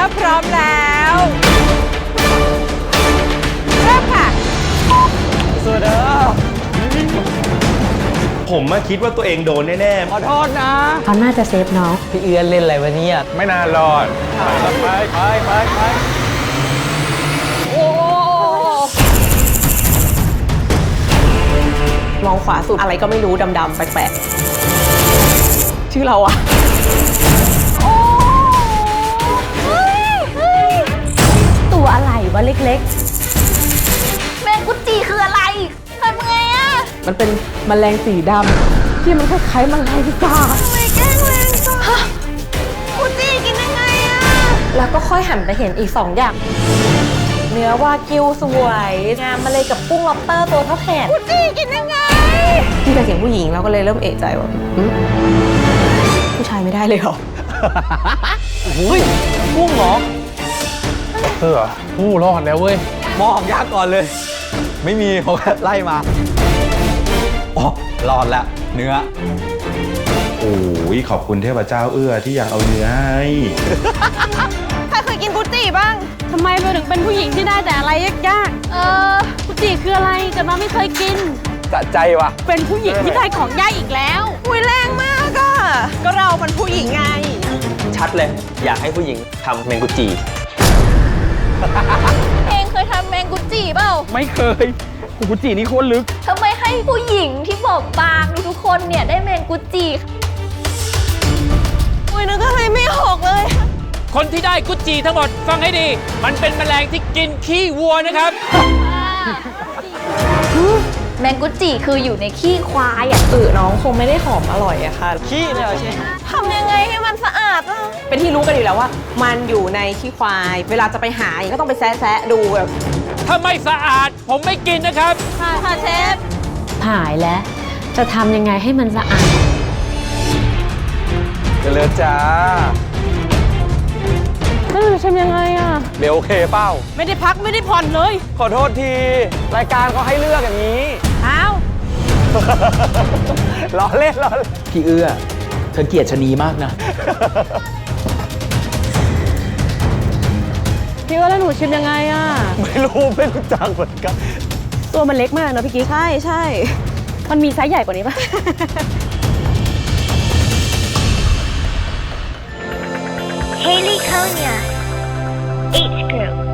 ถ้าพร้อมแล้วเริ่มค่ะผมมาคิดว่าตัวเองโดนแน่ขอโทษนะ เขาน่าจะเซฟน้อง พี่เอือนเล่นอะไรวะเนี่ยๆไม่น่ารอด ไปไปไปไปมองขวาสุดอะไรก็ไม่รู้ดำๆแปลกๆ ชื่อเราอะ วะเล็กแมงกุจีคืออะไรทำไงอะมันเป็นแมลงสีดำที่มันคล้ายๆแมลงสาบ ทำไมแกล้งแมงสาบกุจีกินยังไงอะๆแล้วก็ค่อยหันไปเห็นอีกสองอย่าง เนื้อวากิวสวยงามมาเลยกับกุ้งล็อบสเตอร์ตัวเท่าแขนกุจีกินยังไง ที่เป็นเสียงผู้หญิงเราก็เลยเริ่มเอะใจว่าหึผู้ชายไม่ได้เลยเหรอ อุ้ยกุ้งเหรอ เออผู้รอดแล้วเว้ยมองยากก่อนเลย ไม่มีเขาก็ไล่มาอ๋อรอดแล้วเนื้อ โอ้ยขอบคุณเทพเจ้าเอื้อที่ยังเอาเนื้อให้ใครเคยกินกุจีบ้างทำไมเราถึงเป็นผู้หญิงที่ได้แต่อะไรยากเออๆกุจิคืออะไรเกิดมาไม่เคยกิน สะใจว่ะ เป็นผู้หญิงที่ได้ของยากอีกแล้ว อุ้ยแรงมากอะก็เรามันผู้หญิงไง ชัดเลย อยากให้ผู้หญิงทำเมงกุจี เองเคยทำแมงกุจีเปล่าไม่เคยกุจีนี่โคตรลึก ทำไมให้ผู้หญิงที่บอกบางทุกๆคนเนี่ยได้แมงกุจีอุ้ยนึกอะไรไม่ออกเลย คนที่ได้กุจจีทั้งหมดฟังให้ดี มันเป็นแมลงที่กินขี้วัวนะครับ แมงกุจีคืออยู่ในขี้ควายอะอือน้องคงไม่ได้หอมอร่อยอะค่ะ ขี้เลยเหรอเชฟ ทำยังไงให้มันสะอาดอะ เป็นที่รู้กันอยู่แล้วว่า มันอยู่ในขี้ควาย เวลาจะไปหาก็ต้องไปแซะๆดูแบบถ้าไม่สะอาดผมไม่กินนะครับ ค่ะค่ะเชฟหายแล้วจะทำยังไงให้มันสะอาดเจริญจ้าแล้วเราจะทำยังไงอะ เบลโอเคเป้า ไม่ได้พักไม่ได้ผ่อนเลย ขอโทษที รายการเขาให้เลือกอย่างนี้ อ้าว ล้อเล่นล้อเล่นพี่เอื้อ เธอเกลียดชะนีมากนะ พี่ว่าแล้วหนูชิมยังไงอะ ไม่รู้ไม่รู้จักเหมือนกัน ตัวมันเล็กมากเนอะพี่กิ๊กใช่ใช่มันมีไซส์ใหญ่กว่านี้ปะ Haley Konya, H group.